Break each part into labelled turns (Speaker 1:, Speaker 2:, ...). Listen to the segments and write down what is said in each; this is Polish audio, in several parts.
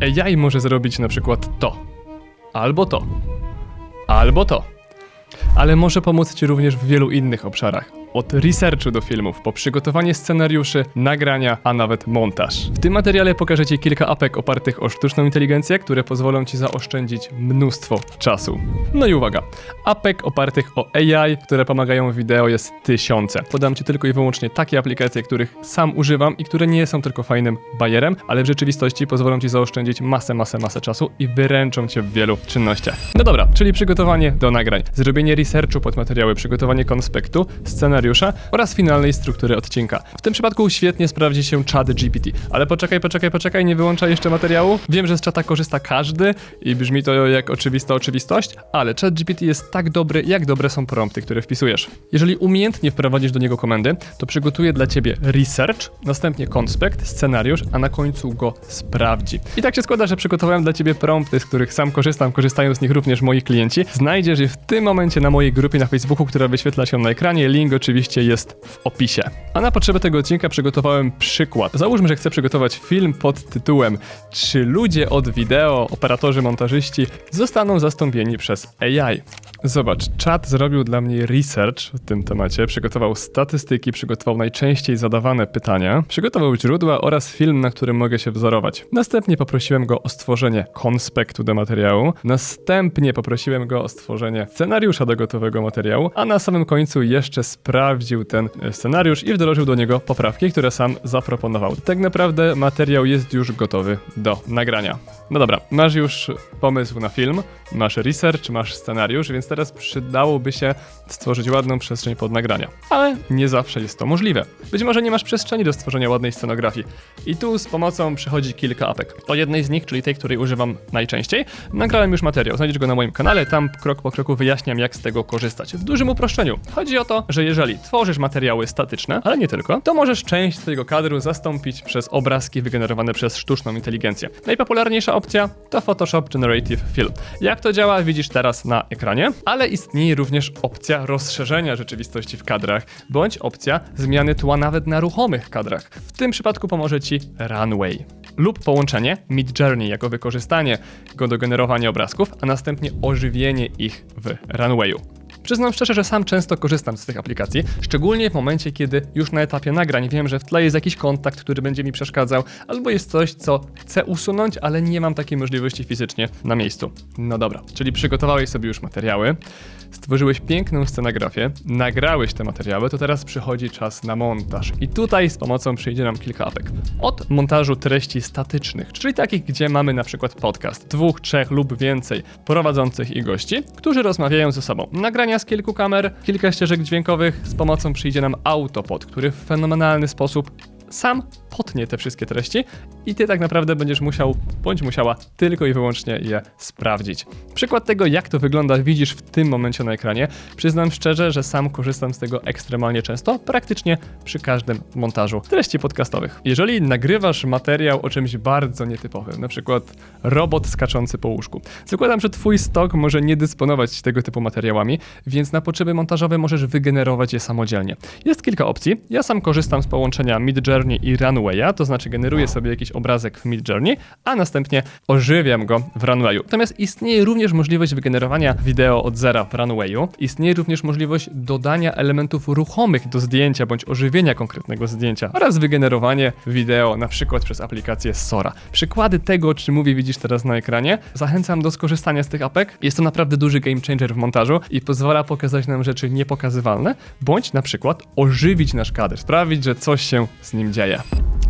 Speaker 1: AI może zrobić na przykład to, albo to, albo to. Ale może pomóc Ci również w wielu innych obszarach. Od researchu do filmów, po przygotowanie scenariuszy, nagrania, a nawet montaż. W tym materiale pokażę Ci kilka apek opartych o sztuczną inteligencję, które pozwolą Ci zaoszczędzić mnóstwo czasu. No i uwaga, apek opartych o AI, które pomagają w wideo jest tysiące. Podam Ci tylko i wyłącznie takie aplikacje, których sam używam i które nie są tylko fajnym bajerem, ale w rzeczywistości pozwolą Ci zaoszczędzić masę, masę, masę czasu i wyręczą Cię w wielu czynnościach. No dobra, czyli przygotowanie do nagrań, zrobienie researchu pod materiały, przygotowanie konspektu, scenariusza oraz finalnej struktury odcinka. W tym przypadku świetnie sprawdzi się chat GPT. Ale poczekaj, poczekaj, poczekaj, nie wyłączaj jeszcze materiału. Wiem, że z czata korzysta każdy i brzmi to jak oczywista oczywistość, ale chat GPT jest tak dobry, jak dobre są prompty, które wpisujesz. Jeżeli umiejętnie wprowadzisz do niego komendy, to przygotuje dla ciebie research, następnie konspekt, scenariusz, a na końcu go sprawdzi. I tak się składa, że przygotowałem dla ciebie prompty, z których sam korzystam, korzystają z nich również moi klienci. Znajdziesz je w tym momencie na mojej grupie na Facebooku, która wyświetla się na ekranie. Link oczywiście jest w opisie. A na potrzeby tego odcinka przygotowałem przykład. Załóżmy, że chcę przygotować film pod tytułem Czy ludzie od wideo, operatorzy, montażyści zostaną zastąpieni przez AI? Zobacz, czat zrobił dla mnie research w tym temacie, przygotował statystyki, przygotował najczęściej zadawane pytania, przygotował źródła oraz film, na którym mogę się wzorować. Następnie poprosiłem go o stworzenie konspektu do materiału, następnie poprosiłem go o stworzenie scenariusza do gotowego materiału, a na samym końcu jeszcze sprawdził ten e, scenariusz i wdrożył do niego poprawki, które sam zaproponował. Tak naprawdę materiał jest już gotowy do nagrania. No dobra, masz już pomysł na film, masz research, masz scenariusz, więc teraz przydałoby się stworzyć ładną przestrzeń pod nagrania. Ale nie zawsze jest to możliwe. Być może nie masz przestrzeni do stworzenia ładnej scenografii. I tu z pomocą przychodzi kilka apek. O jednej z nich, czyli tej, której używam najczęściej, nagrałem już materiał. Znajdziesz go na moim kanale, tam krok po kroku wyjaśniam, jak z tego korzystać. W dużym uproszczeniu. Chodzi o to, że jeżeli tworzysz materiały statyczne, ale nie tylko, to możesz część twojego kadru zastąpić przez obrazki wygenerowane przez sztuczną inteligencję. Najpopularniejsza opcja to Photoshop Generative Fill. Jak to działa, widzisz teraz na ekranie, ale istnieje również opcja rozszerzenia rzeczywistości w kadrach, bądź opcja zmiany tła nawet na ruchomych kadrach. W tym przypadku pomoże Ci Runway. Lub połączenie Mid Journey jako wykorzystanie go do generowania obrazków, a następnie ożywienie ich w Runwayu. Przyznam szczerze, że sam często korzystam z tych aplikacji, szczególnie w momencie, kiedy już na etapie nagrań wiem, że w tle jest jakiś kontakt, który będzie mi przeszkadzał, albo jest coś, co chcę usunąć, ale nie mam takiej możliwości fizycznie na miejscu. No dobra, czyli przygotowałeś sobie już materiały, stworzyłeś piękną scenografię, nagrałeś te materiały, to teraz przychodzi czas na montaż. I tutaj z pomocą przyjdzie nam kilka apek. Od montażu treści statycznych, czyli takich, gdzie mamy na przykład podcast, dwóch, trzech lub więcej prowadzących i gości, którzy rozmawiają ze sobą. Nagrania z kilku kamer, kilka ścieżek dźwiękowych, z pomocą przyjdzie nam autopod, który w fenomenalny sposób sam potnie te wszystkie treści i ty tak naprawdę będziesz musiał, bądź musiała tylko i wyłącznie je sprawdzić. Przykład tego, jak to wygląda, widzisz w tym momencie na ekranie. Przyznam szczerze, że sam korzystam z tego ekstremalnie często, praktycznie przy każdym montażu treści podcastowych. Jeżeli nagrywasz materiał o czymś bardzo nietypowym, na przykład robot skaczący po łóżku, zakładam, że twój stok może nie dysponować tego typu materiałami, więc na potrzeby montażowe możesz wygenerować je samodzielnie. Jest kilka opcji. Ja sam korzystam z połączenia Midjourney i Runwaya, to znaczy generuję sobie jakiś obrazek w Midjourney, a następnie ożywiam go w Runwayu. Natomiast istnieje również możliwość wygenerowania wideo od zera w Runwayu. Istnieje również możliwość dodania elementów ruchomych do zdjęcia bądź ożywienia konkretnego zdjęcia oraz wygenerowanie wideo na przykład przez aplikację Sora. Przykłady tego, o czym mówię, widzisz teraz na ekranie. Zachęcam do skorzystania z tych apek. Jest to naprawdę duży game changer w montażu i pozwala pokazać nam rzeczy niepokazywalne, bądź na przykład ożywić nasz kadr, sprawić, że coś się z nim dzieje.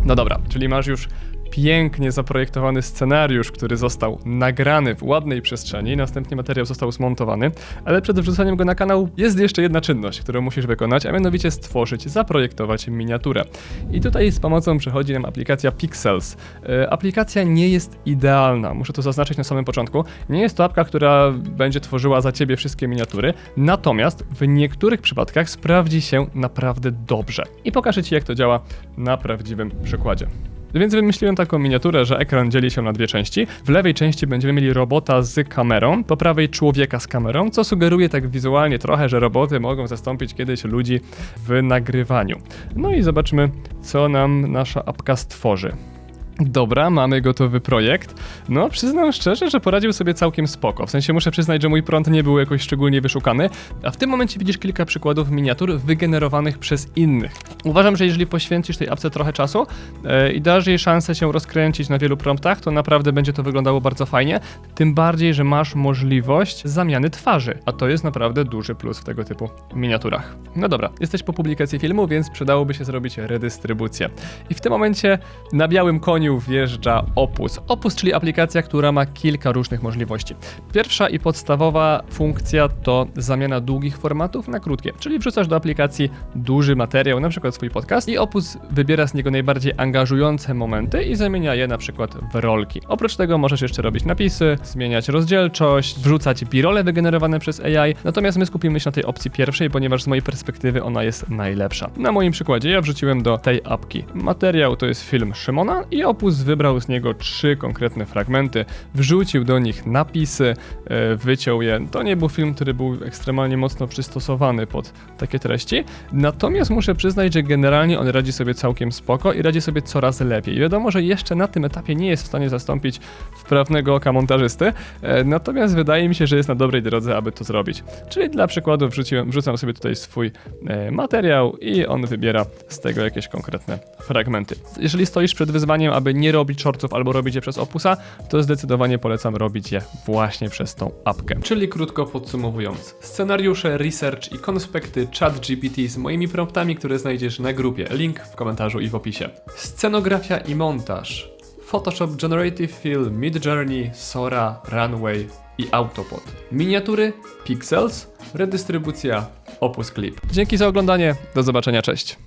Speaker 1: No dobra, czyli masz już pięknie zaprojektowany scenariusz, który został nagrany w ładnej przestrzeni, następnie materiał został zmontowany, ale przed wrzuceniem go na kanał jest jeszcze jedna czynność, którą musisz wykonać, a mianowicie stworzyć, zaprojektować miniaturę. I tutaj z pomocą przychodzi nam aplikacja Pixels. E, aplikacja nie jest idealna, muszę to zaznaczyć na samym początku. Nie jest to apka, która będzie tworzyła za ciebie wszystkie miniatury, natomiast w niektórych przypadkach sprawdzi się naprawdę dobrze. I pokażę ci, jak to działa na prawdziwym przykładzie. Więc wymyśliłem taką miniaturę, że ekran dzieli się na dwie części. W lewej części będziemy mieli robota z kamerą, po prawej człowieka z kamerą, co sugeruje tak wizualnie trochę, że roboty mogą zastąpić kiedyś ludzi w nagrywaniu. No i zobaczmy, co nam nasza apka stworzy. Dobra, mamy gotowy projekt. No, przyznam szczerze, że poradził sobie całkiem spoko. W sensie muszę przyznać, że mój prąd nie był jakoś szczególnie wyszukany, a w tym momencie widzisz kilka przykładów miniatur wygenerowanych przez innych. Uważam, że jeżeli poświęcisz tej apce trochę czasu e, i dasz jej szansę się rozkręcić na wielu promptach, to naprawdę będzie to wyglądało bardzo fajnie. Tym bardziej, że masz możliwość zamiany twarzy, a to jest naprawdę duży plus w tego typu miniaturach. No dobra, jesteś po publikacji filmu, więc przydałoby się zrobić redystrybucję. I w tym momencie na białym koniu wjeżdża Opus. Opus, czyli aplikacja, która ma kilka różnych możliwości. Pierwsza i podstawowa funkcja to zamiana długich formatów na krótkie, czyli wrzucasz do aplikacji duży materiał, na przykład swój podcast i Opus wybiera z niego najbardziej angażujące momenty i zamienia je na przykład w rolki. Oprócz tego możesz jeszcze robić napisy, zmieniać rozdzielczość, wrzucać birole wygenerowane przez AI, natomiast my skupimy się na tej opcji pierwszej, ponieważ z mojej perspektywy ona jest najlepsza. Na moim przykładzie ja wrzuciłem do tej apki materiał, to jest film Szymona i Opus wybrał z niego trzy konkretne fragmenty, wrzucił do nich napisy, e, wyciął je. To nie był film, który był ekstremalnie mocno przystosowany pod takie treści, natomiast muszę przyznać, że generalnie on radzi sobie całkiem spoko i radzi sobie coraz lepiej. Wiadomo, że jeszcze na tym etapie nie jest w stanie zastąpić wprawnego oka montażysty, e, natomiast wydaje mi się, że jest na dobrej drodze, aby to zrobić. Czyli dla przykładu wrzuciłem, wrzucam sobie tutaj swój e, materiał i on wybiera z tego jakieś konkretne fragmenty. Jeżeli stoisz przed wyzwaniem, aby nie robić shortów albo robić je przez Opusa, to zdecydowanie polecam robić je właśnie przez tą apkę. Czyli krótko podsumowując, scenariusze, research i konspekty ChatGPT z moimi promptami, które znajdziesz na grupie. Link w komentarzu i w opisie. Scenografia i montaż. Photoshop Generative Fill, Midjourney, Sora, Runway i Autopod. Miniatury, Pixels, redystrybucja, Opus Clip. Dzięki za oglądanie, do zobaczenia, cześć.